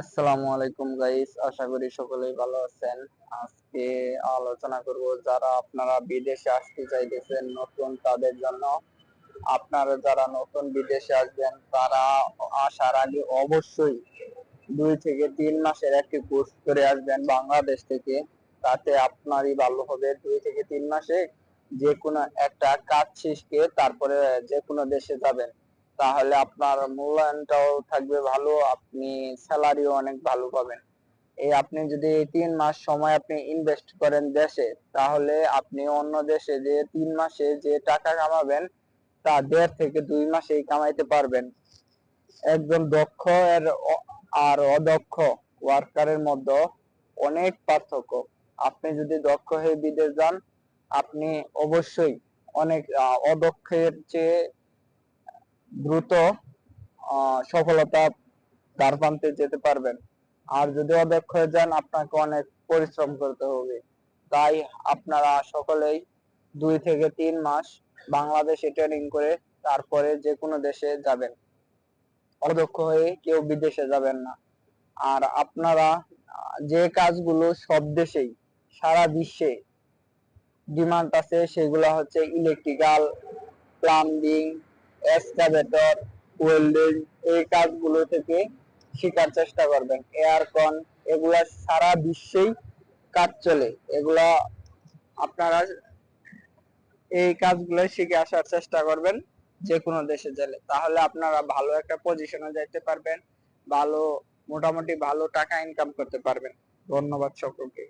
আসসালামু আলাইকুম গাইস আশা করি সকলেই ভালো আছেন। আজকে আলোচনা করব যারা আপনারা বিদেশে আসতে চাইতেছেন নতুন তাদের জন্য। আপনারা যারা নতুন বিদেশে আসবেন, তারা আসার আগে অবশ্যই দুই থেকে তিন মাসের একটি কোর্স করে আসবেন বাংলাদেশ থেকে। তাতে আপনারই ভালো হবে দুই থেকে তিন মাসে যে কোনো একটা কাজ শিখে তারপরে যে কোনো দেশে যাবেন। তাহলে আপনার মূল্যায়নটাও থাকবে ভালো, আপনি স্যালারিও অনেক ভালো পাবেন। এই আপনি যদি তিন মাস সময় আপনি ইনভেস্ট করেন দেশে, তাহলে আপনি অন্য দেশে যে তিন মাসে যে টাকা কামাবেন, তা দেড় থেকে দুই মাসেই কামাইতে পারবেন। একজন দক্ষ এর আর অদক্ষ ওয়ার্কারের মধ্যে অনেক পার্থক্য। আপনি যদি দক্ষ হয়ে বিদেশ যান, আপনি অবশ্যই অনেক অদক্ষের চেয়ে দ্রুত সফলতা দ্বার প্রান্তে যেতে পারবেন। আর যদি অদক্ষ হয়ে যান, আপনাকে অনেক পরিশ্রম করতে হবে। তাই আপনারা সকলেই দুই থেকে তিন মাস বাংলাদেশে ট্রেনিং করে তারপরে যে কোনো দেশে যাবেন। অদক্ষ হয়ে কেউ বিদেশে যাবেন না। আর আপনারা যে কাজগুলো সব দেশেই, সারা বিশ্বে ডিমান্ড আছে, সেগুলো হচ্ছে ইলেকট্রিক্যাল প্লাম্বিং এক্সকাভেটর ওয়েল্ডিং এই কাজগুলো থেকে শেখার চেষ্টা করবেন। এয়ারকন এগুলা সারা বিশ্বেই কাজ চলে। এগুলা আপনারা এই কাজগুলো শিখে আসার চেষ্টা করবেন যে কোনো দেশে গেলে। তাহলে আপনারা ভালো একটা পজিশনে যাইতে পারবেন, ভালো, মোটামুটি ভালো টাকা ইনকাম করতে পারবেন। ধন্যবাদ সকলকে।